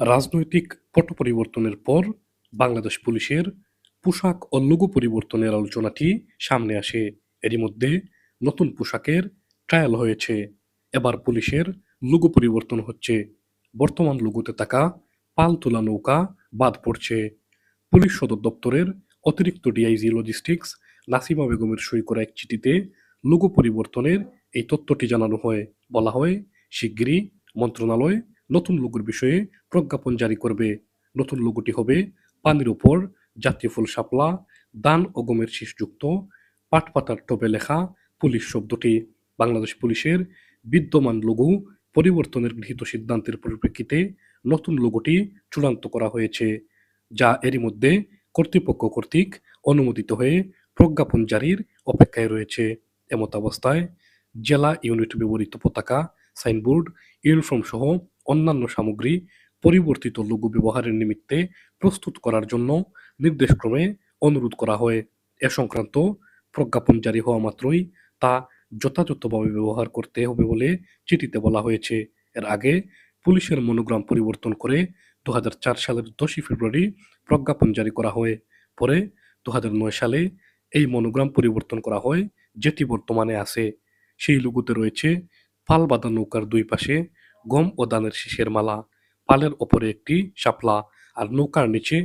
রাজনৈতিক পট পরিবর্তনের পর বাংলাদেশ পুলিশের পোশাক ও লোগো পরিবর্তনের আলোচনাটি সামনে আসে। এরই মধ্যে নতুন পোশাকের ট্রায়াল হয়েছে। এবার পুলিশের লোগো পরিবর্তন হচ্ছে। বর্তমান লোগোতে থাকা পাল তোলা নৌকা বাদ পড়ছে। পুলিশ সদর দপ্তরের অতিরিক্ত ডিআইজি লজিস্টিক্স নাসিমা বেগমের সই করা এক চিঠিতে লোগো পরিবর্তনের এই তথ্যটি জানানো হয়। বলা হয়, শিগগিরই মন্ত্রণালয় নতুন লোগোর বিষয়ে প্রজ্ঞাপন জারি করবে। নতুন লোগোটি হবে পানির উপর জাতীয় ফুল শাপলা, দান ও গমের শীষযুক্ত, পাটপাতার টবে লেখা পুলিশ শব্দটি। বাংলাদেশ পুলিশের বিদ্যমান লোগো পরিবর্তনের গৃহীত সিদ্ধান্তের পরিপ্রেক্ষিতে নতুন লোগোটি চূড়ান্ত করা হয়েছে, যা এরই মধ্যে কর্তৃপক্ষ কর্তৃক অনুমোদিত হয়ে প্রজ্ঞাপন জারির অপেক্ষায় রয়েছে। এমত অবস্থায় জেলা ইউনিট ব্যবহৃত পতাকা, সাইনবোর্ড ইউনিফর্ম সহ অন্যান্য সামগ্রী পরিবর্তিত লোগো ব্যবহারের নিমিত্তে প্রস্তুত করার জন্য নির্দেশক্রমে অনুরোধ করা হয়। এ সংক্রান্ত প্রজ্ঞাপন জারি হওয়া মাত্রই তা যথাযথভাবে ব্যবহার করতে হবে বলে চিঠিতে বলা হয়েছে। এর আগে পুলিশের মনোগ্রাম পরিবর্তন করে দু হাজার চার সালের দশই ফেব্রুয়ারি প্রজ্ঞাপন জারি করা হয়। পরে দু হাজার নয় সালে এই মনোগ্রাম পরিবর্তন করা হয়, যেটি বর্তমানে আছে। সেই লোগোতে রয়েছে পাল বাঁধা নৌকার দুই পাশে গম ও দানের শীষের মালা পালের ওপরে একটি শাপলা আর নৌকার নিচে